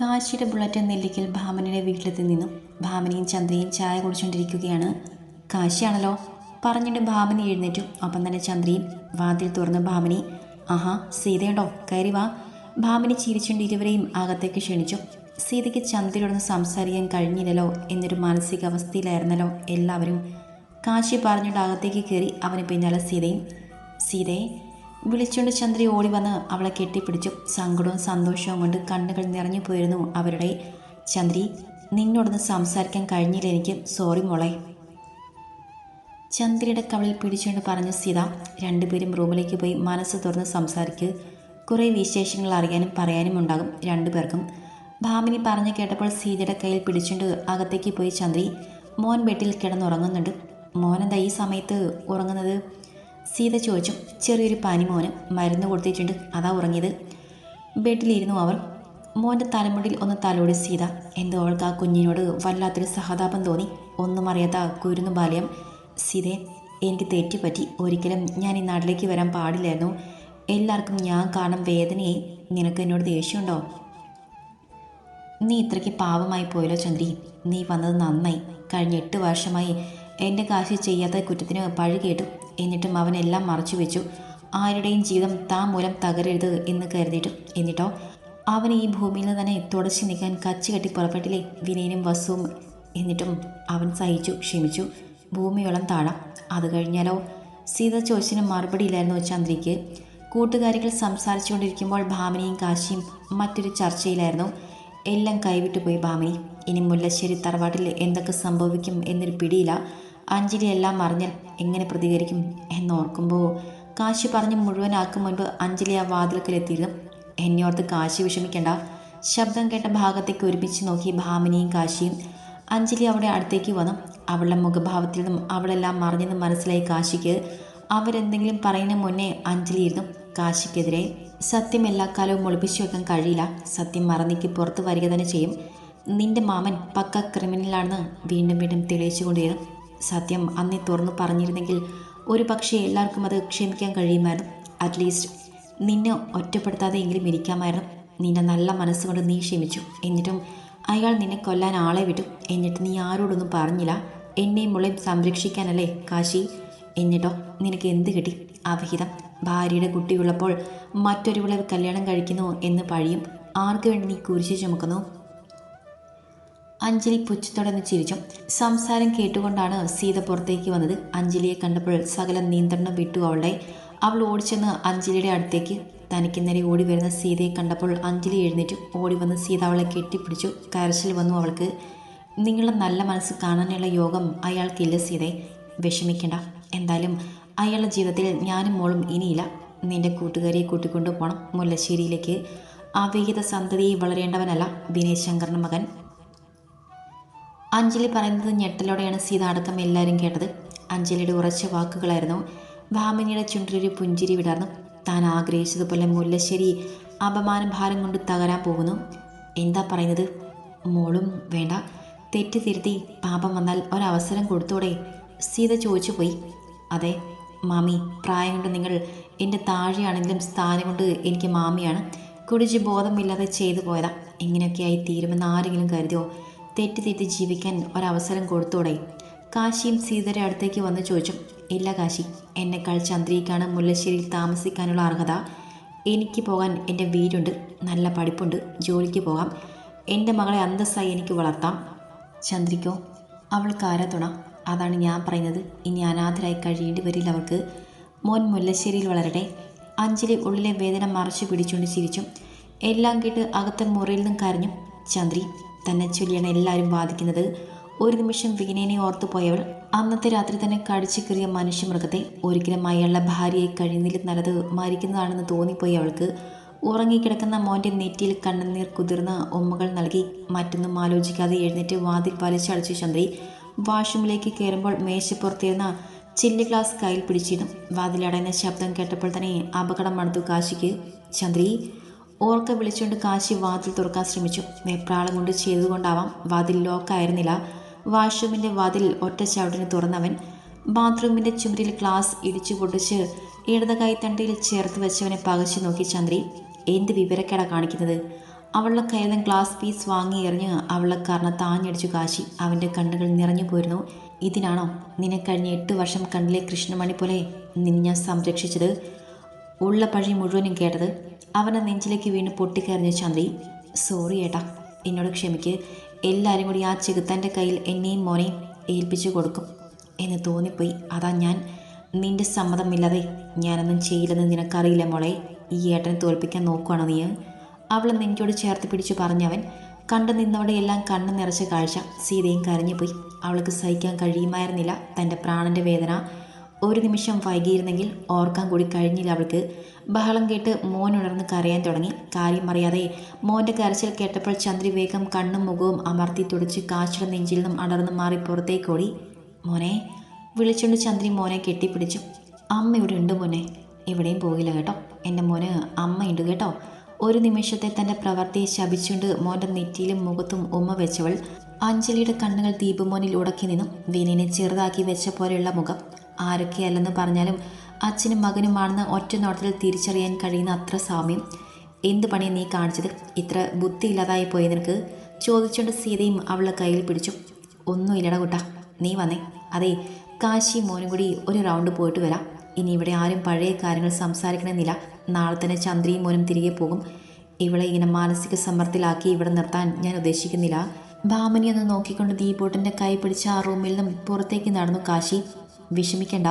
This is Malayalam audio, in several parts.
കാശിയുടെ ബുള്ളറ്റ് നെല്ലിക്കൽ ഭാമനിയുടെ വീട്ടിലെത്തി നിന്നും ഭാമനിയും ചന്ദ്രയും ചായ കുടിച്ചുകൊണ്ടിരിക്കുകയാണ്. കാശിയാണല്ലോ. പറഞ്ഞിട്ട് ഭാമനി എഴുന്നേറ്റു. അപ്പം തന്നെ ചന്ദ്രയും വാതിൽ തുറന്ന് ഭാമനി ആഹാ സീതയുണ്ടോ? കയറി വാ. ഭാമനി ചിരിച്ചുകൊണ്ട് ഇരുവരെയും അകത്തേക്ക് ക്ഷണിച്ചു. സീതയ്ക്ക് ചന്ദ്രയോടൊന്ന് സംസാരിക്കാൻ കഴിഞ്ഞില്ലല്ലോ എന്നൊരു മാനസികാവസ്ഥയിലായിരുന്നല്ലോ എല്ലാവരും. കാശി പറഞ്ഞുകൊണ്ട് അകത്തേക്ക് കയറി അവന് പിന്നാലെ സീതയും സീതയെ വിളിച്ചുകൊണ്ട് ചന്ദ്രി ഓടി വന്ന് അവളെ കെട്ടിപ്പിടിച്ചു. സങ്കടവും സന്തോഷവും കൊണ്ട് കണ്ണുകൾ നിറഞ്ഞു പോയിരുന്നു അവരുടെ ചന്ദ്രി. നിന്നോടൊന്ന് സംസാരിക്കാൻ കഴിഞ്ഞില്ല എനിക്ക്. സോറി മോളെ. ചന്ദ്രിയുടെ കവളിൽ പിടിച്ചുകൊണ്ട് പറഞ്ഞ സീത രണ്ടുപേരും റൂമിലേക്ക് പോയി മനസ്സ് തുറന്ന് സംസാരിക്ക്. കുറേ വിശേഷങ്ങൾ അറിയാനും പറയാനും ഉണ്ടാകും രണ്ടുപേർക്കും. ഭാമിനി പറഞ്ഞു കേട്ടപ്പോൾ സീതയുടെ കയ്യിൽ പിടിച്ചുകൊണ്ട് അകത്തേക്ക് പോയി ചന്ദ്രി. മോൻ ബെഡിൽ കിടന്നുറങ്ങുന്നുണ്ട്. മോൻ എന്താ ഈ സമയത്ത് ഉറങ്ങുന്നത്? സീത ചോദിച്ചു ചെറിയൊരു പനി മോന് മരുന്ന് കൊടുത്തിട്ടുണ്ട് അതാ ഉറങ്ങിയത്. ബെഡിലിരുന്നു അവർ. മോന്റെ തലമുടിയിൽ ഒന്ന് തലോടി സീത. എന്തോ അവൾക്ക് ആ കുഞ്ഞിനോട് വല്ലാത്തൊരു സഹതാപം തോന്നി. ഒന്നും അറിയാത്ത കുരുന്നു ബാല്യം. സീതയെ എനിക്ക് തെറ്റുപറ്റി. ഒരിക്കലും ഞാൻ ഈ നാട്ടിലേക്ക് വരാൻ പാടില്ലായിരുന്നു. എല്ലാവർക്കും ഞാൻ കാണും വേദനയെ. നിനക്ക് എന്നോട് ദേഷ്യമുണ്ടോ? നീ ഇത്രയ്ക്ക് പാവമായി പോയല്ലോ ചന്ദ്രി. നീ വന്നത് നന്നായി. കഴിഞ്ഞ എട്ട് വർഷമായി എന്റെ കാശ് ചെയ്യാത്ത കുറ്റത്തിന് പഴി കേട്ടു. എന്നിട്ടും അവനെല്ലാം മറച്ചു വെച്ചു. ആരുടെയും ജീവിതം താൻ മൂലം തകരരുത് എന്ന് കരുതിയിട്ടു. എന്നിട്ടോ? അവൻ ഈ ഭൂമിയിൽ നിന്ന് തന്നെ തുടച്ചു നീക്കാൻ കച്ചു കെട്ടി പുറപ്പെട്ടില്ലേ വിനയനും വസുവും? എന്നിട്ടും അവൻ സഹിച്ചു ക്ഷമിച്ചു. ഭൂമിയോളം താഴാം. അത് കഴിഞ്ഞാലോ? സീത ചോദിച്ചതിന് മറുപടിയില്ലായിരുന്നു ചന്ദ്രിക്ക് കൂട്ടുകാരികൾ സംസാരിച്ചുകൊണ്ടിരിക്കുമ്പോൾ ഭാമിനിയും കാശിയും മറ്റൊരു ചർച്ചയിലായിരുന്നു. എല്ലാം കൈവിട്ടു പോയി ഭാമിനി. ഇനി മുല്ലശ്ശേരി തറവാട്ടിൽ എന്തൊക്കെ സംഭവിക്കും എന്നൊരു പിടിയില്ല. അഞ്ജലി എല്ലാം അറിഞ്ഞാൽ എങ്ങനെ പ്രതികരിക്കും എന്നോർക്കുമ്പോൾ കാശി പറഞ്ഞ് മുഴുവനാക്കും മുൻപ് അഞ്ജലി ആ വാതിൽക്കലെത്തിയിരുന്നു. എന്നെ ഓർത്ത് കാശി വിഷമിക്കേണ്ട. ശബ്ദം കേട്ട ഭാഗത്തേക്ക് ഒരുമിച്ച് നോക്കി ഭാമിനിയും കാശിയും. അഞ്ജലി അവിടെ അടുത്തേക്ക് വന്നു. അവളുടെ മുഖഭാവത്തിൽ നിന്നും അവളെല്ലാം മറിഞ്ഞെന്ന് മനസ്സിലായി കാശിക്ക്. അവരെന്തെങ്കിലും പറയുന്ന മുന്നേ അഞ്ജലി ഇരുന്നു. കാശിക്കെതിരെ സത്യം എല്ലാ കാലവും ഒളിപ്പിച്ചു വെക്കാൻ കഴിയില്ല. സത്യം മറന്നിക്ക് പുറത്തു വരിക തന്നെ ചെയ്യും. നിന്റെ മാമൻ പക്ക ക്രിമിനലാണെന്ന് വീണ്ടും വീണ്ടും തെളിയിച്ചുകൊണ്ടിരുന്നു. സത്യം അന്നേ തുറന്നു പറഞ്ഞിരുന്നെങ്കിൽ ഒരു പക്ഷേ എല്ലാവർക്കും അത് ക്ഷമിക്കാൻ കഴിയുമായിരുന്നു. അറ്റ്ലീസ്റ്റ് നിന്നെ ഒറ്റപ്പെടുത്താതെ എങ്കിലും ഇരിക്കാമായിരുന്നു. നിന്റെ നല്ല മനസ്സുകൊണ്ട് നീ ക്ഷമിച്ചു. എന്നിട്ടും അയാൾ നിന്നെ കൊല്ലാൻ ആളെ വിട്ടു. എന്നിട്ട് നീ ആരോടൊന്നും പറഞ്ഞില്ല. എന്നെയും മുളയും സംരക്ഷിക്കാനല്ലേ കാശി? എന്നിട്ടോ നിനക്ക് എന്ത് കിട്ടി? അവഹിതം. ഭാര്യയുടെ കുട്ടിയുള്ളപ്പോൾ മറ്റൊരുവിളെ കല്യാണം കഴിക്കുന്നു എന്ന് പഴിയും. ആർക്കു വേണ്ടി നീ കുരിശു ചുമക്കുന്നു? അഞ്ജലി പുച്ഛത്തോടെ ഒന്ന് ചിരിച്ചു സംസാരം കേട്ടുകൊണ്ടാണ് സീത പുറത്തേക്ക് വന്നത്. അഞ്ജലിയെ കണ്ടപ്പോൾ സകല നിയന്ത്രണം വിട്ടു അവളുടെ. അവൾ ഓടിച്ചെന്ന് അഞ്ജലിയുടെ അടുത്തേക്ക് തനിക്ക് നേരെ ഓടി വരുന്ന സീതയെ കണ്ടപ്പോൾ അഞ്ജലി എഴുന്നേറ്റു. ഓടി വന്ന് സീത അവളെ കെട്ടിപ്പിടിച്ചു. കരച്ചിൽ വന്നു അവൾക്ക്. നിങ്ങളുടെ നല്ല മനസ്സ് കാണാനുള്ള യോഗം അയാൾക്കില്ല സീതയെ വിഷമിക്കേണ്ട. എന്തായാലും അയാളുടെ ജീവിതത്തിൽ ഞാനും മോളും ഇനിയില്ല. നിന്റെ കൂട്ടുകാരിയെ കൂട്ടിക്കൊണ്ടു പോകണം മുല്ലശ്ശേരിയിലേക്ക്. അവിഹിത സന്തതിയെ വളരേണ്ടവനല്ല വിനയ് ശങ്കറിന്റെ മകൻ. അഞ്ജലി പറയുന്നത് ഞെട്ടലോടെയാണ് സീത അടക്കം എല്ലാവരും കേട്ടത്. അഞ്ജലിയുടെ ഉറച്ച വാക്കുകളായിരുന്നു. ഭാമിനിയുടെ ചുണ്ടിലൊരു പുഞ്ചിരി വിടർന്നു. താൻ ആഗ്രഹിച്ചതുപോലെ മുല്ലശ്ശേരി അപമാന ഭാരം കൊണ്ട് തകരാൻ പോകുന്നു. എന്താ പറയുന്നത്? മോളും വേണ്ട. തെറ്റ് തിരുത്തി പാപം വന്നാൽ ഒരവസരം കൊടുത്തോടെ സീത ചോദിച്ചു പോയി. അതെ മാമി പ്രായം കൊണ്ട് നിങ്ങൾ എന്റെ താഴെയാണെങ്കിലും സ്ഥാനം കൊണ്ട് എനിക്ക് മാമിയാണ്. കുടിച്ച് ബോധമില്ലാതെ ചെയ്തു പോയതാ. ഇങ്ങനെയൊക്കെയായി തീരുമെന്ന് ആരെങ്കിലും കരുതിയോ? തെറ്റ് തെറ്റി ജീവിക്കാൻ ഒരവസരം കൊടുത്തോടെ? കാശിയും സീതയുടെ അടുത്തേക്ക് വന്ന് ചോദിച്ചു ഇല്ല കാശി എന്നെക്കാൾ ചന്ദ്രിക്കാണ് മുല്ലശ്ശേരിയിൽ താമസിക്കാനുള്ള അർഹത. എനിക്ക് പോകാൻ എന്റെ വീടുണ്ട് നല്ല പഠിപ്പുണ്ട് ജോലിക്ക് പോകാം. എന്റെ മകളെ അന്തസ്സായി എനിക്ക് വളർത്താം. ചന്ദ്രിക്കോ അവൾക്ക് ആരാതുണ അതാണ് ഞാൻ പറയുന്നത്. ഇനി അനാഥരായി കഴിയേണ്ടി വരില്ല അവർക്ക് മോൻ മുല്ലശ്ശേരിയിൽ വളരട്ടെ. അഞ്ജലി ഉള്ളിലെ വേദന മറച്ചു പിടിച്ചുകൊണ്ട് ചിരിച്ചു. എല്ലാം കേട്ട് അകത്തെ മുറിയിൽ നിന്നും കരഞ്ഞു. ചന്ദ്രി തന്നെ ചൊല്ലിയാണ് എല്ലാവരും ബാധിക്കുന്നത് ഒരു നിമിഷം വീണേനെ ഓർത്തു പോയവൾ അന്നത്തെ രാത്രി തന്നെ കടിച്ചു കീറിയ മനുഷ്യമൃഗത്തെ ഒരിക്കലും അയാളുടെ ഭാര്യയെ കഴിയുന്നതിൽ നല്ലത് മരിക്കുന്നതാണെന്ന് തോന്നിപ്പോയി അവൾക്ക് ഉറങ്ങിക്കിടക്കുന്ന മോന്റെ നെറ്റിയിൽ കണ്ണുനീർ കുതിർന്ന ഉമ്മകൾ നൽകി മറ്റൊന്നും ആലോചിക്കാതെ എഴുന്നേറ്റ് വാതിൽ വലിച്ചടച്ചു ചന്ദ്രി. വാഷ്റൂമിലേക്ക് കയറുമ്പോൾ മേശപ്പുറത്തിരുന്ന ചില്ലി ഗ്ലാസ് കയ്യിൽ പിടിച്ചിടും വാതിലടയുന്ന ശബ്ദം കേട്ടപ്പോൾ തന്നെ അപകടം മണത്തു കാശിക്ക്. ചന്ദ്രി ഓർക്ക വിളിച്ചുകൊണ്ട് കാശി വാതിൽ തുറക്കാൻ ശ്രമിച്ചു. വെപ്രാളം കൊണ്ട് ചെയ്തുകൊണ്ടാവാം വാതിൽ ലോക്കായിരുന്നില്ല. വാഷ്റൂമിന്റെ വാതിൽ ഒറ്റ ചവിടിന് തുറന്നവൻ ബാത്റൂമിന്റെ ചുമരിൽ ഗ്ലാസ് ഇടിച്ചു പൊട്ടിച്ച് ഇടത് കൈത്തണ്ടയിൽ ചേർത്ത് വെച്ചവനെ പകച്ചു നോക്കി ചന്ദ്രി എന്ത് വിവരക്കേടാ കാണിക്കുന്നത്? അവളുടെ കയ്യിൽ നിന്ന് ഗ്ലാസ് പീസ് വാങ്ങി എറിഞ്ഞ് അവളുടെ കാരണം താഞ്ഞടിച്ചു കാശി. അവന്റെ കണ്ണുകൾ നിറഞ്ഞു പോയിരുന്നു. ഇതിനാണോ നിന്നെ കഴിഞ്ഞ എട്ട് വർഷം കണ്ണിലെ കൃഷ്ണമണി പോലെ നിന്നെ ഞാൻ സംരക്ഷിച്ചത്? ഉള്ള പഴി മുഴുവനും കേട്ടത്? അവന്റെ നെഞ്ചിലേക്ക് വീണ് പൊട്ടിക്കരഞ്ഞു ചന്ദ്രി സോറി ഏട്ടാ എന്നോട് ക്ഷമിക്ക്. എല്ലാവരും കൂടി ആ ചെകുത്താന്റെ കയ്യിൽ എന്നെയും മോനെയും ഏൽപ്പിച്ചു കൊടുക്കും. എന്ന് തോന്നിപ്പോയി. അതാ ഞാൻ. നിന്റെ സമ്മതമില്ലാതെ ഞാനൊന്നും ചെയ്യില്ലെന്ന് നിനക്കറിയില്ല മോളെ? ഈ ഏട്ടനെ തോൽപ്പിക്കാൻ നോക്കുവാണോ നീ? അവൾ നെഞ്ചോട് ചേർത്ത് പിടിച്ചു പറഞ്ഞവൻ കണ്ടു നിന്നവടെ എല്ലാം കണ്ണു നിറച്ച കാഴ്ച. സീതയും കരഞ്ഞുപോയി. അവൾക്ക് സഹിക്കാൻ കഴിയുമായിരുന്നില്ല തന്റെ പ്രാണന്റെ വേദന. ഒരു നിമിഷം വൈകിയിരുന്നെങ്കിൽ ഓർക്കാൻ കൂടി കഴിഞ്ഞില്ല അവൾക്ക്. ബഹളം കേട്ട് മോൻ ഉണർന്ന് കരയാൻ തുടങ്ങി. കാര്യം അറിയാതെ മോന്റെ കരച്ചിൽ കേട്ടപ്പോൾ ചന്ദ്രി വേഗം കണ്ണും മുഖവും അമർത്തി തുടച്ച് കാശിയുടെ നെഞ്ചിൽ നിന്നും അടർന്നു മാറി പുറത്തേക്കോടി മോനെ വിളിച്ചുകൊണ്ട് ചന്ദ്രി മോനെ കെട്ടിപ്പിടിച്ചു. അമ്മ ഇവിടെ ഉണ്ട് മോനെ. എവിടെയും പോകില്ല കേട്ടോ. എന്റെ മോന് അമ്മയുണ്ട് കേട്ടോ. ഒരു നിമിഷത്തെ തന്റെ പ്രവൃത്തിയെ ശപിച്ചുകൊണ്ട് മോന്റെ നെറ്റിയിലും മുഖത്തും ഉമ്മ വെച്ചവൾ അഞ്ജലിയുടെ കണ്ണുകൾ ദീപമോനിൽ ഉടക്കി നിന്നും. വിനിനെ ചെറുതാക്കി വെച്ച പോലെയുള്ള മുഖം. ആരൊക്കെയല്ലെന്ന് പറഞ്ഞാലും അച്ഛനും മകനുമാണെന്ന് ഒറ്റ നോട്ടത്തിൽ തിരിച്ചറിയാൻ കഴിയുന്ന അത്ര സാമ്യം. എന്ത് പണിയാണ് നീ കാണിച്ചത്? ഇത്ര ബുദ്ധിയില്ലാതായി പോയി നിനക്ക്. ചോദിച്ചുകൊണ്ട് സീതയും അവളെ കയ്യിൽ പിടിച്ചു. ഒന്നുമില്ലടാ കുട്ടാ നീ വന്നേ. അതെ കാശി മോനും കൂടി ഒരു റൗണ്ട് പോയിട്ട് വരാം. ഇനി ഇവിടെ ആരും പഴയ കാര്യങ്ങൾ സംസാരിക്കണമെന്നില്ല നാളെ തന്നെ ചന്ദ്രയും മോനും തിരികെ പോകും. ഇവളെ ഇങ്ങനെ മാനസിക സമ്മർദ്ദത്തിലാക്കി ഇവിടെ നിർത്താൻ ഞാൻ ഉദ്ദേശിക്കുന്നില്ല. ഭാമനി ഒന്ന് നോക്കിക്കൊണ്ട് ദീപോട്ടന്റെ കൈ പിടിച്ച ആ റൂമിൽ നിന്നും പുറത്തേക്ക് നടന്നു കാശി. വിഷമിക്കണ്ട.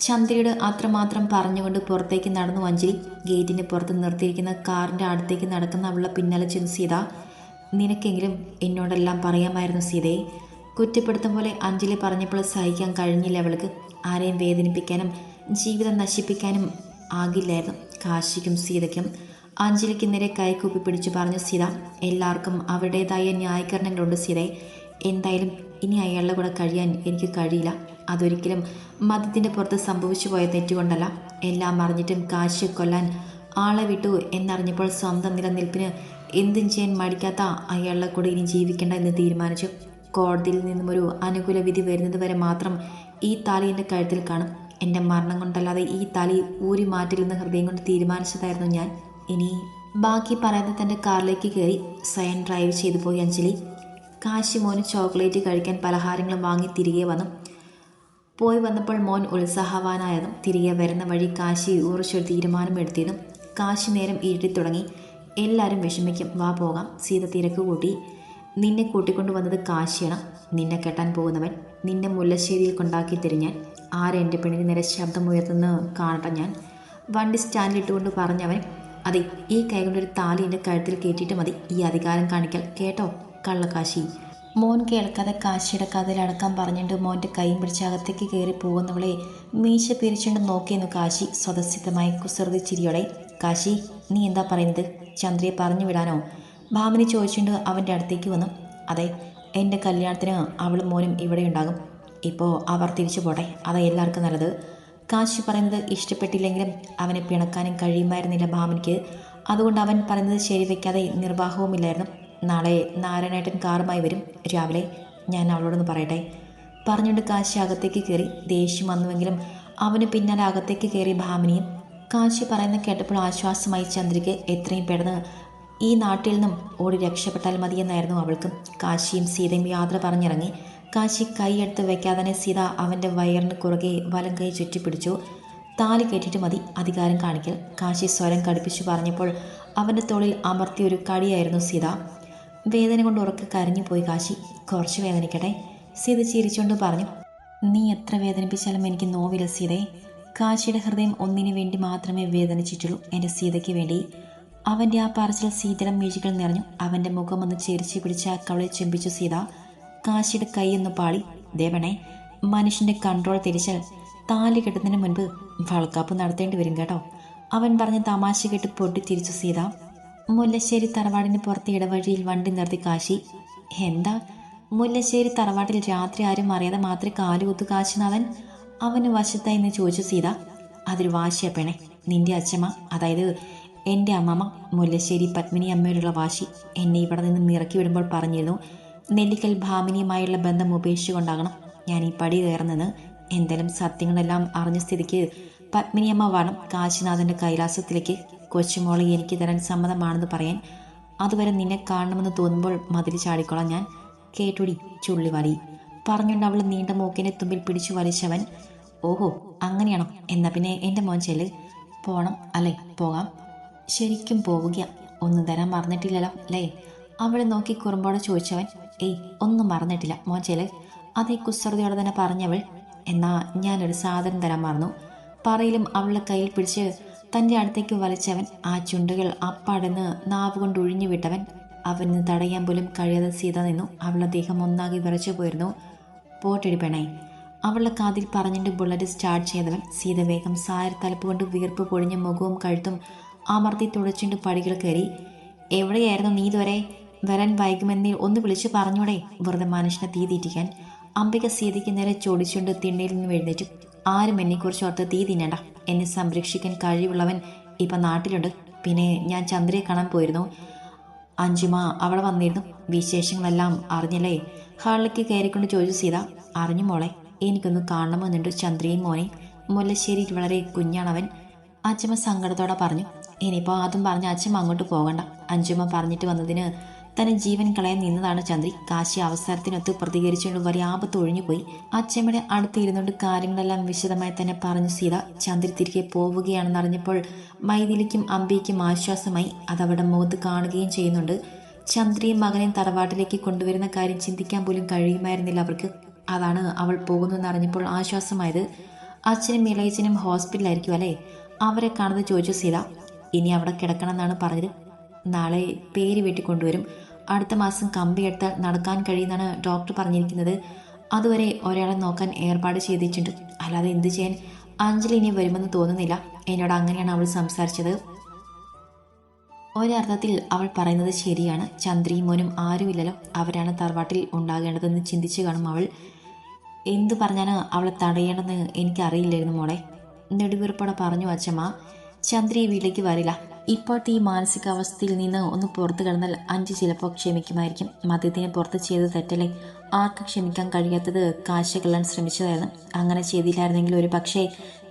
ചന്ദ്രയോട് അത്രമാത്രം പറഞ്ഞുകൊണ്ട് പുറത്തേക്ക് നടന്നു അഞ്ജലി. ഗേറ്റിന്റെ പുറത്ത് നിർത്തിയിരിക്കുന്ന കാറിന്റെ അടുത്തേക്ക് നടക്കുന്ന അവളുടെ പിന്നാലെ ചെന്ന് സീത നിനക്കെങ്കിലും എന്നോടെല്ലാം പറയാമായിരുന്നു സീതയെ. കുറ്റപ്പെടുത്തും പോലെ അഞ്ജലി പറഞ്ഞപ്പോൾ സഹിക്കാൻ കഴിഞ്ഞില്ല അവൾക്ക്. ആരെയും വേദനിപ്പിക്കാനും ജീവിതം നശിപ്പിക്കാനും ആകില്ലായിരുന്നു കാശിക്കും സീതയ്ക്കും. അഞ്ജലിക്ക് നേരെ കൈകൂപ്പി പിടിച്ചു പറഞ്ഞു സീത എല്ലാവർക്കും അവരുടേതായ ന്യായീകരണങ്ങളുണ്ട് സീതയെ. എന്തായാലും ഇനി അയാളുടെ കൂടെ കഴിയാൻ എനിക്ക് കഴിയില്ല. അതൊരിക്കലും മതത്തിന്റെ പുറത്ത് സംഭവിച്ചു പോയ തെറ്റുകൊണ്ടല്ല. എല്ലാം അറിഞ്ഞിട്ടും കാശ് കൊല്ലാൻ ആളെ വിട്ടു എന്നറിഞ്ഞപ്പോൾ സ്വന്തം നിലനിൽപ്പിന് എന്തും ചെയ്യാൻ മടിക്കാത്ത അയാളുടെ കൂടെ ഇനി ജീവിക്കേണ്ട എന്ന് തീരുമാനിച്ചു. കോടതിയിൽ നിന്നും ഒരു അനുകൂല വിധി വരുന്നത് വരെ മാത്രം ഈ താലി എന്റെ കഴുത്തിൽ കാണും. എന്റെ മരണം കൊണ്ടല്ലാതെ ഈ താലി ഊരി മാറ്റില്ലെന്ന് ഹൃദയം കൊണ്ട് തീരുമാനിച്ചതായിരുന്നു ഞാൻ. ഇനി ബാക്കി പറയാതെ തന്റെ കാറിലേക്ക് കയറി സ്വയം ഡ്രൈവ് ചെയ്തു പോയി അഞ്ജലി. കാശി മോന് ചോക്ലേറ്റ് കഴിക്കാൻ പലഹാരങ്ങളും വാങ്ങി തിരികെ വന്നു. പോയി വന്നപ്പോൾ മോൻ ഉത്സാഹവാനായതും തിരികെ വരുന്ന വഴി കാശി ഉറച്ചൊരു തീരുമാനമെടുത്തിയതും കാശി നേരം ഇരുട്ടി തുടങ്ങി. എല്ലാവരും വിഷമിക്കും. വാ പോകാം. സീത തിരക്ക് കൂട്ടി. നിന്നെ കൂട്ടിക്കൊണ്ടു വന്നത് കാശിയാണ്. നിന്നെ കെട്ടാൻ പോകുന്നവൻ നിന്നെ മുല്ലശ്ശേരിയിൽ കൊണ്ടാക്കി തിരിഞ്ഞാൻ ആരെന്റെ പെണ്ണിന് നേരെ ശബ്ദമുയർത്തുന്ന കാണട്ടെ ഞാൻ? വണ്ടി സ്റ്റാൻഡിലിട്ടുകൊണ്ട് പറഞ്ഞവൻ അതെ ഈ കൈകൊണ്ടൊരു താലി എന്റെ കഴുത്തിൽ കയറ്റിയിട്ട് മതി. ഈ അധികാരം കാണിക്കൽ കേട്ടോ കള്ളക്കാശി? മോൻ കേൾക്കാതെ കാശിയുടെ കഥയിലടക്കാൻ പറഞ്ഞിട്ട് മോന്റെ കൈയും പിടിച്ച് അകത്തേക്ക് കയറി പോകുന്നവളെ മീശ പിരിച്ചുകൊണ്ട് നോക്കിയെന്നു കാശി സ്വതസിദ്ധമായി കുസൃതി ചിരിയോടെ കാശി നീ എന്താ പറയുന്നത്? ചന്ദ്രയെ പറഞ്ഞു വിടാനോ? ഭാമിനി ചോദിച്ചുകൊണ്ട് അവന്റെ അടുത്തേക്ക് വന്നു. അതെ എന്റെ കല്യാണത്തിന് അവളും മോനും ഇവിടെ ഉണ്ടാകും. ഇപ്പോൾ അവർ തിരിച്ചു പോട്ടെ. അതാ എല്ലാവർക്കും നല്ലത്. കാശി പറയുന്നത് ഇഷ്ടപ്പെട്ടില്ലെങ്കിലും അവനെ പിണക്കാനും കഴിയുമായിരുന്നില്ല ഭാമിനിക്ക്. അതുകൊണ്ട് അവൻ പറയുന്നത് ശരി വയ്ക്കാതെ നിർവാഹവുമില്ലായിരുന്നു. നാളെ നാരായണേട്ടൻ കാറുമായി വരും. രാവിലെ ഞാൻ അവളോടൊന്ന് പറയട്ടെ. പറഞ്ഞുകൊണ്ട് കാശി അകത്തേക്ക് കയറി ദേഷ്യം വന്നുവെങ്കിലും അവന് പിന്നാലെ അകത്തേക്ക് കയറി ഭാമിനിയും കാശി പറയുന്ന കേട്ടപ്പോൾ ആശ്വാസമായി ചന്ദ്രിക്ക് എത്രയും പെട്ടെന്ന് ഈ നാട്ടിൽ നിന്നും ഓടി രക്ഷപ്പെട്ടാൽ മതിയെന്നായിരുന്നു അവൾക്കും. കാശിയും സീതയും യാത്ര പറഞ്ഞിറങ്ങി. കാശി കൈയെടുത്ത് വെക്കാതെ തന്നെ സീത അവന്റെ വയറിന് കുറുകെ വലം കൈ ചുറ്റിപ്പിടിച്ചു താലി കെട്ടിട്ട് മതി അധികാരം കാണിക്കൽ. കാശി സ്വരം കടുപ്പിച്ചു പറഞ്ഞപ്പോൾ അവന്റെ തോളിൽ അമർത്തിയൊരു കടിയായിരുന്നു സീത. വേദന കൊണ്ട് ഉറക്കെ കരഞ്ഞു പോയി കാശി. കുറച്ച് വേദനിക്കട്ടെ. സീത ചിരിച്ചുകൊണ്ട് പറഞ്ഞു നീ എത്ര വേദനിപ്പിച്ചാലും എനിക്ക് നോവില്ല സീതേ കാശിയുടെ ഹൃദയം ഒന്നിനു വേണ്ടി മാത്രമേ വേദനിച്ചിട്ടുള്ളൂ എന്റെ സീതയ്ക്ക് വേണ്ടി. അവന്റെ ആ പറച്ചിൽ സീതയുടെ മീഴികൾ നിറഞ്ഞു. അവന്റെ മുഖം ഒന്ന് ചെരിച്ച് പിടിച്ച് ആ കവളെ ചെമ്പിച്ചു സീത. കാശിയുടെ കൈയൊന്ന് പാളി. ദേവണേ മനുഷ്യന്റെ കൺട്രോൾ തിരിച്ചാൽ. താലി കെട്ടുന്നതിന് മുൻപ് വളക്കാപ്പ് നടത്തേണ്ടി വരും കേട്ടോ. അവൻ പറഞ്ഞ തമാശ കേട്ട് പൊട്ടിത്തിരിച്ചു സീത. മുല്ലശ്ശേരി തറവാടിന് പുറത്ത് ഇടവഴിയിൽ വണ്ടി നിർത്തി കാശി. എന്താ? മുല്ലശ്ശേരി തറവാട്ടിൽ രാത്രി ആരും അറിയാതെ മാത്രം കാലുകുത്തു കാശിനവൻ? അവന് വശത്തായി എന്ന് ചോദിച്ചു സീത. അതൊരു വാശിയ പെണെ. നിന്റെ അച്ഛമ്മ അതായത് എന്റെ അമ്മമ്മ മുല്ലശ്ശേരി പത്മിനി അമ്മയോടുള്ള വാശി എന്നെ ഇവിടെ നിന്ന് നിറക്കി വിടുമ്പോൾ പറഞ്ഞിരുന്നു നെല്ലിക്കൽ ഭാമിനിയുമായുള്ള ബന്ധം ഉപേക്ഷിച്ചുകൊണ്ടാകണം ഞാൻ ഈ പടി കയറുന്നത്. എന്തെങ്കിലും സത്യങ്ങളെല്ലാം അറിഞ്ഞ സ്ഥിതിക്ക് പത്മിനിയമ്മ വേണം കാശിനാഥന്റെ കൈലാസത്തിലേക്ക്. കൊച്ചുമോളെ എനിക്ക് തരാൻ സമ്മതമാണെന്ന് പറയാൻ അതുവരെ നിന്നെ കാണണമെന്ന് തോന്നുമ്പോൾ മതിൽ ചാടിക്കോളാം ഞാൻ. കേട്ടുടി ചുള്ളി വലി പറഞ്ഞുകൊണ്ട് അവൾ നീണ്ട മൂക്കിനെ തുമ്പിൽ പിടിച്ചു വലിച്ചവൻ ഓഹോ അങ്ങനെയാണോ? എന്നാ പിന്നെ എന്റെ മോൻ ചെല്ല്. പോണം അല്ലേ? പോകാം. ശരിക്കും പോവുക ഒന്നും തരാൻ മറന്നിട്ടില്ലല്ലോ അല്ലേ? അവളെ നോക്കി കുറുമ്പോടെ ചോദിച്ചവൻ ഏയ് ഒന്നും മറന്നിട്ടില്ല. മോൻ ചെല്ല്. അതേ കുസൃതിയോടെ തന്നെ പറഞ്ഞവൾ എന്നാ ഞാനൊരു സാധനം തരാൻ മറന്നു. പറയിലും അവളുടെ കയ്യിൽ പിടിച്ച് തന്റെ അടുത്തേക്ക് വലിച്ചവൻ ആ ചുണ്ടുകൾ അപ്പാടെന്ന് നാവ് കൊണ്ട് ഒഴിഞ്ഞു വിട്ടവൻ അവന് തടയാൻ പോലും കഴിയാതെ സീത നിന്നു. അവളുടെ ദേഹം ഒന്നാകെ വിറച്ചു പോയിരുന്നു. പോട്ടടി പെണേ അവളുടെ കാതിൽ പറഞ്ഞിട്ട് ബുള്ളറ്റ് സ്റ്റാർട്ട് ചെയ്തവൻ സീത വേഗം സായർ തലപ്പ് കൊണ്ട് വീർപ്പ് പൊടിഞ്ഞ മുഖവും കഴുത്തും അമർത്തി തുടച്ചിട്ട് പടികൾ കയറി. എവിടെയായിരുന്നു നീ ഇതുവരെ? വരാൻ വൈകുമെന്ന് ഒന്ന് വിളിച്ചു പറഞ്ഞൂടെ? വെറുതെ മനുഷ്യനെ തീ തീറ്റിക്കാൻ. അംബിക സീതയ്ക്ക് നേരെ ചോടിച്ചുകൊണ്ട് തിണ്ണയിൽ നിന്ന് എഴുന്നേറ്റു. ആരും എന്നെക്കുറിച്ച് ഓർത്ത് തീ തിന്നണ്ട. എന്നെ സംരക്ഷിക്കാൻ കഴിവുള്ളവൻ ഇപ്പം നാട്ടിലുണ്ട്. പിന്നെ ഞാൻ ചന്ദ്രയെ കാണാൻ പോയിരുന്നു. അഞ്ചുമ അവിടെ വന്നിരുന്നു. വിശേഷങ്ങളെല്ലാം അറിഞ്ഞല്ലേ? ഹാളിലേക്ക് കയറിക്കൊണ്ട് ചോദിച്ചു സീത അറിഞ്ഞു മോളെ. എനിക്കൊന്ന് കാണണമെന്നുണ്ട് ചന്ദ്രയും മോനെ. മുല്ലശ്ശേരി വളരെ കുഞ്ഞാണവൻ. അച്ഛമ്മ സങ്കടത്തോടെ പറഞ്ഞു ഇനിയിപ്പോൾ അതും പറഞ്ഞ് അച്ഛമ്മ അങ്ങോട്ട് പോകണ്ട. അഞ്ചുമ്മ പറഞ്ഞിട്ട് വന്നതിന് തന്നെ ജീവൻ കളയാൻ നിന്നതാണ് ചന്ദ്രി. കാശി അവസരത്തിനൊത്ത് പ്രതികരിച്ചുകൊണ്ട് വലിയ ആപത്ത് ഒഴിഞ്ഞുപോയി. അച്ഛമ്മയുടെ അടുത്ത് ഇരുന്നുകൊണ്ട് കാര്യങ്ങളെല്ലാം വിശദമായി തന്നെ പറഞ്ഞു സീത. ചന്ദ്രി തിരികെ പോവുകയാണെന്ന് അറിഞ്ഞപ്പോൾ മൈഥിലിക്കും അമ്പിക്കും ആശ്വാസമായി അതവിടെ മുഖത്ത് കാണുകയും ചെയ്യുന്നുണ്ട്. ചന്ദ്രിയും മകനെയും തറവാട്ടിലേക്ക് കൊണ്ടുവരുന്ന കാര്യം ചിന്തിക്കാൻ പോലും കഴിയുമായിരുന്നില്ല അവർക്ക്. അതാണ് അവൾ പോകുന്നതെന്ന് അറിഞ്ഞപ്പോൾ ആശ്വാസമായത്. അച്ഛനും ഇളയച്ചനും ഹോസ്പിറ്റലായിരിക്കും അല്ലേ? അവരെ കാണുന്നത് ചോദിച്ചു സീത. ഇനി അവിടെ കിടക്കണം എന്നാണ് പറഞ്ഞത്. നാളെ പേര് വീട്ടിൽ കൊണ്ടുവരും. അടുത്ത മാസം കമ്പി എടുത്താൽ നടക്കാൻ കഴിയുമെന്നാണ് ഡോക്ടർ പറഞ്ഞിരിക്കുന്നത്. അതുവരെ ഒരാളെ നോക്കാൻ ഏർപ്പാട് ചെയ്തിട്ടുണ്ട്. അല്ലാതെ എന്ത് ചെയ്യാൻ അഞ്ജലി ഇനി വരുമെന്ന് തോന്നുന്നില്ല. എന്നോട് അങ്ങനെയാണ് അവൾ സംസാരിച്ചത്. ഒരർത്ഥത്തിൽ അവൾ പറയുന്നത് ശരിയാണ്. ചന്ദ്രയും മോനും ആരുമില്ലല്ലോ. അവരാണ് തറവാട്ടിൽ ഉണ്ടാകേണ്ടതെന്ന് ചിന്തിച്ചു കാണും അവൾ. എന്തു പറഞ്ഞാണ് അവളെ തടയേണ്ടതെന്ന് എനിക്കറിയില്ലായിരുന്നു മോളെ. നെടുവീർപ്പോടെ പറഞ്ഞു അച്ഛമ്മ ചന്ദ്രി വീട്ടിലേക്ക് വരില്ല. ഇപ്പോഴത്തെ ഈ മാനസികാവസ്ഥയിൽ നിന്ന് ഒന്ന് പുറത്തു കിടന്നാൽ അഞ്ച് ചിലപ്പോൾ ക്ഷമിക്കുമായിരിക്കും. മദ്യത്തിന് പുറത്ത് ചെയ്ത് തെറ്റല്ലേ? ആർക്ക് ക്ഷമിക്കാൻ കഴിയാത്തത് കാശ് കൊള്ളാൻ ശ്രമിച്ചതായിരുന്നു. അങ്ങനെ ചെയ്തില്ലായിരുന്നെങ്കിൽ ഒരു പക്ഷേ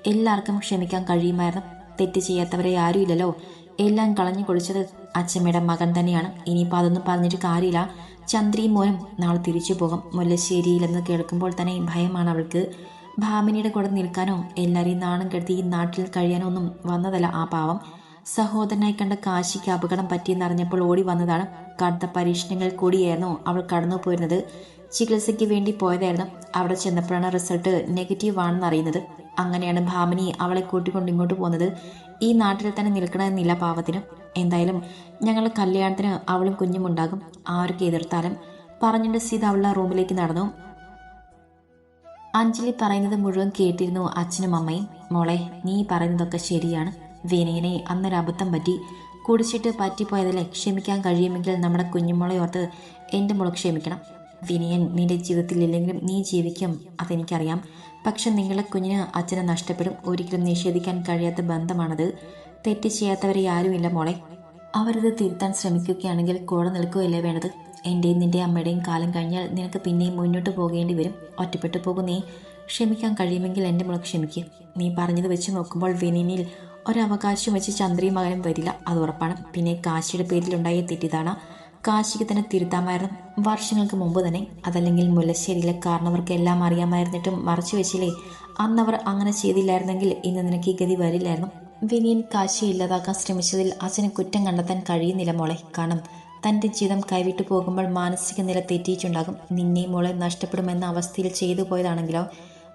എല്ലാവർക്കും ക്ഷമിക്കാൻ കഴിയുമായിരുന്നു. തെറ്റ് ചെയ്യാത്തവരെ ആരുമില്ലല്ലോ. എല്ലാം കളഞ്ഞു കുളിച്ചത് അച്ഛമ്മയുടെ മകൻ തന്നെയാണ്. ഇനിയിപ്പോൾ അതൊന്നും പറഞ്ഞിട്ട് കാര്യമില്ല. ചന്ദ്രിയും മോനും നാളെ തിരിച്ചു പോകും. മുല്ലശ്ശേരിയിലെന്ന് കേൾക്കുമ്പോൾ തന്നെ ഭയമാണ് അവൾക്ക്. ഭാമിനിയുടെ കൂടെ നിൽക്കാനോ എല്ലാവരെയും നാണം കെടുത്തി ഈ നാട്ടിൽ കഴിയാനോ ഒന്നും വന്നതല്ല ആ പാവം. സഹോദരനായി കണ്ട കാശിക്ക് അപകടം പറ്റിയെന്നറിഞ്ഞപ്പോൾ ഓടി വന്നതാണ്. കടുത്ത പരീക്ഷണങ്ങൾ കൂടിയായിരുന്നു അവൾ കടന്നു പോയിരുന്നത്. ചികിത്സയ്ക്ക് വേണ്ടി പോയതായിരുന്നു. അവിടെ ചെന്നപ്പോഴാണ് റിസൾട്ട് നെഗറ്റീവ് ആണെന്ന് അറിയുന്നത്. അങ്ങനെയാണ് ഭാമിനി അവളെ കൂട്ടിക്കൊണ്ട് ഇങ്ങോട്ട് പോകുന്നത്. ഈ നാട്ടിൽ തന്നെ നിൽക്കണമെന്നില്ല പാവത്തിന്. എന്തായാലും ഞങ്ങളുടെ കല്യാണത്തിന് അവളും കുഞ്ഞും ഉണ്ടാകും ആർക്ക് എതിർത്താലും പറഞ്ഞിട്ട് സീത അവളുടെ റൂമിലേക്ക് നടന്നു. അഞ്ജലി പറയുന്നത് മുഴുവൻ കേട്ടിരുന്നു അച്ഛനും അമ്മയും. മോളെ നീ പറയുന്നതൊക്കെ ശരിയാണ്. വിനയനെ അന്നൊരു അബദ്ധം പറ്റി. കുടിച്ചിട്ട് പറ്റിപ്പോയതല്ലേ? ക്ഷമിക്കാൻ കഴിയുമെങ്കിൽ നമ്മുടെ കുഞ്ഞുമോളെ ഓർത്ത് എന്റെ മോൾ ക്ഷമിക്കണം. വിനയൻ നിന്റെ ജീവിതത്തിൽ ഇല്ലെങ്കിലും നീ ജീവിക്കും അതെനിക്കറിയാം. പക്ഷെ നിങ്ങളെ കുഞ്ഞിന് അച്ഛനെ നഷ്ടപ്പെടും. ഒരിക്കലും നിഷേധിക്കാൻ കഴിയാത്ത ബന്ധമാണത്. തെറ്റ് ചെയ്യാത്തവരെ ആരുമില്ല മോളെ. അവരത് തിരുത്താൻ ശ്രമിക്കുകയാണെങ്കിൽ കൂടെ നിൽക്കുകയല്ലേ വേണ്ടത്? എന്റെയും നിന്റെ അമ്മയുടെയും കാലം കഴിഞ്ഞാൽ നിനക്ക് പിന്നെയും മുന്നോട്ട് പോകേണ്ടി വരും. ഒറ്റപ്പെട്ടു പോകും നീ ക്ഷമിക്കാൻ കഴിയുമെങ്കിൽ എന്റെ മുളക് ക്ഷമിക്കുക നീ പറഞ്ഞത് വെച്ച് നോക്കുമ്പോൾ വിനീനിൽ ഒരവകാശം വെച്ച് ചന്ദ്രയും മകനും വരില്ല അത് ഉറപ്പാണ്. പിന്നെ കാശിയുടെ പേരിലുണ്ടായ തെറ്റിദ്ധാരണ കാശിക്ക് തന്നെ തിരുത്താമായിരുന്നു. വർഷങ്ങൾക്ക് മുമ്പ് തന്നെ അതല്ലെങ്കിൽ മുല്ലശ്ശേരിയിലെ കാരണവർക്ക് എല്ലാം അറിയാമായിരുന്നിട്ടും മറച്ചു വെച്ചില്ലേ? അന്നവർ അങ്ങനെ ചെയ്തില്ലായിരുന്നെങ്കിൽ ഇന്ന് നിനക്ക് ഈ ഗതി വരില്ലായിരുന്നു. വിനിയൻ കാശി ഇല്ലാതാക്കാൻ ശ്രമിച്ചതിൽ അച്ഛന് കുറ്റം കണ്ടെത്താൻ കഴിയുന്നില്ല മോളെ. കാരണം തന്റെ ജീവിതം കൈവിട്ടു പോകുമ്പോൾ മാനസിക നില തെറ്റിയിട്ടുണ്ടാകും. നിന്നെ മോളെ നഷ്ടപ്പെടുമെന്ന അവസ്ഥയിൽ ചെയ്തു പോയതാണെങ്കിലോ?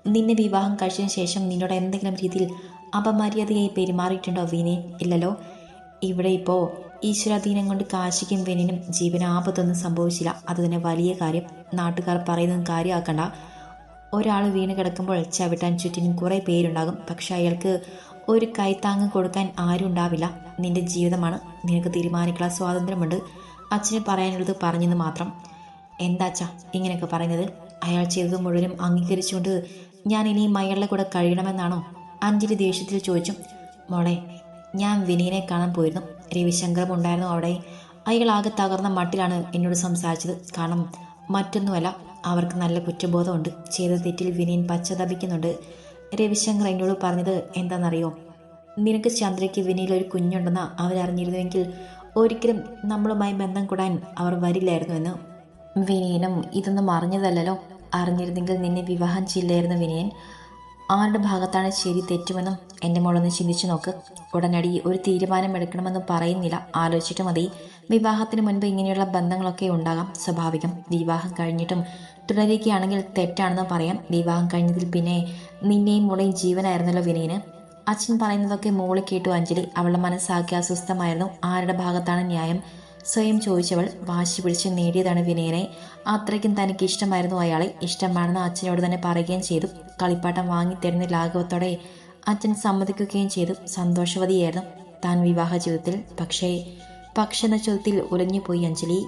നിന്നെ വിവാഹം കഴിച്ചതിന് ശേഷം നിന്നോട് എന്തെങ്കിലും രീതിയിൽ അപമര്യാദയായി പെരുമാറിയിട്ടുണ്ടോ വിനയൻ ഇല്ലല്ലോ. ഇവിടെ ഇപ്പോൾ ഈശ്വരാധീനം കൊണ്ട് കാശിക്കും വെനിനും ജീവന ആപത്തൊന്നും സംഭവിച്ചില്ല. അത് തന്നെ വലിയ കാര്യം. നാട്ടുകാർ പറയുന്നതും കാര്യമാക്കണ്ട. ഒരാൾ വീണ് കിടക്കുമ്പോൾ ചവിട്ടാൻ ചുറ്റിനും കുറേ പേരുണ്ടാകും. പക്ഷെ അയാൾക്ക് ഒരു കൈത്താങ്ങ് കൊടുക്കാൻ ആരും ഉണ്ടാവില്ല. നിന്റെ ജീവിതമാണ്. നിനക്ക് തീരുമാനിക്കാനുള്ള സ്വാതന്ത്ര്യമുണ്ട്. അച്ഛന് പറയാനുള്ളത് പറഞ്ഞെന്ന് മാത്രം. എന്താ അച്ഛാ ഇങ്ങനെയൊക്കെ പറയുന്നത്? അയാൾ ചെയ്തത് മുഴുവനും അംഗീകരിച്ചുകൊണ്ട് ഞാൻ ഇനിയും അയാളുടെ കൂടെ കഴിയണമെന്നാണോ? അഞ്ജലി ദേഷ്യത്തിൽ ചോദിച്ചു മോളെ ഞാൻ വിനീനെ കാണാൻ പോയിരുന്നു. രവിശങ്കറും ഉണ്ടായിരുന്നു അവിടെ. അയാൾ ആകെ തകർന്ന മട്ടിലാണ് എന്നോട് സംസാരിച്ചത്. കാരണം മറ്റൊന്നുമല്ല അവർക്ക് നല്ല കുറ്റബോധമുണ്ട്. ചെയ്ത തെറ്റിൽ വിനീൻ പശ്ചാത്തപിക്കുന്നുണ്ട് രവിശങ്കർ എന്നോട് പറഞ്ഞത് എന്താണെന്നറിയോ? നിനക്ക് ചന്ദ്രയ്ക്ക് വിനയിൽ ഒരു കുഞ്ഞുണ്ടെന്ന് അവരറിഞ്ഞിരുന്നുവെങ്കിൽ ഒരിക്കലും നമ്മളുമായി ബന്ധം കൂടാൻ അവർ വരില്ലായിരുന്നു എന്ന്. വിനയനും ഇതൊന്നും അറിഞ്ഞതല്ലോ അറിഞ്ഞിരുന്നെങ്കിൽ നിന്നെ വിവാഹം ചെയ്യില്ലായിരുന്നു വിനയൻ ആരുടെ ഭാഗത്താണ് ശരി തെറ്റുമെന്നും എന്റെ മോളൊന്ന് ചിന്തിച്ചു നോക്ക്. ഉടനടി ഒരു തീരുമാനമെടുക്കണമെന്നും പറയുന്നില്ല. ആലോചിച്ചിട്ട് മതി. വിവാഹത്തിന് മുൻപ് ഇങ്ങനെയുള്ള ബന്ധങ്ങളൊക്കെ ഉണ്ടാകാം സ്വാഭാവികം. വിവാഹം കഴിഞ്ഞിട്ടും തുടരുകയാണെങ്കിൽ തെറ്റാണെന്ന് പറയാം. വിവാഹം കഴിഞ്ഞതിൽ പിന്നെ നിന്നെയും മോളെയും ജീവനായിരുന്നല്ലോ വിനയന്. അച്ഛൻ പറയുന്നതൊക്കെ മോളി കേട്ടു അഞ്ജലി. അവളുടെ മനസ്സാക്കി അസ്വസ്ഥമായിരുന്നു. ആരുടെ ഭാഗത്താണ് ന്യായം? സ്വയം ചോദിച്ചവൾ വാശി പിടിച്ച് നേടിയതാണ് വിനയനെ. അത്രയ്ക്കും തനിക്ക് ഇഷ്ടമായിരുന്നു അയാളെ. ഇഷ്ടമാണെന്ന് അച്ഛനോട് തന്നെ പറയുകയും ചെയ്തു. കളിപ്പാട്ടം വാങ്ങിത്തരുന്ന ലാഘവത്തോടെ അച്ഛൻ സമ്മതിക്കുകയും ചെയ്തു. സന്തോഷവതിയായിരുന്നു താൻ വിവാഹ ജീവിതത്തിൽ. പക്ഷേ പക്ഷെന്ന ചോദ്യത്തിൽ ഉലഞ്ഞുപോയി അഞ്ജലി.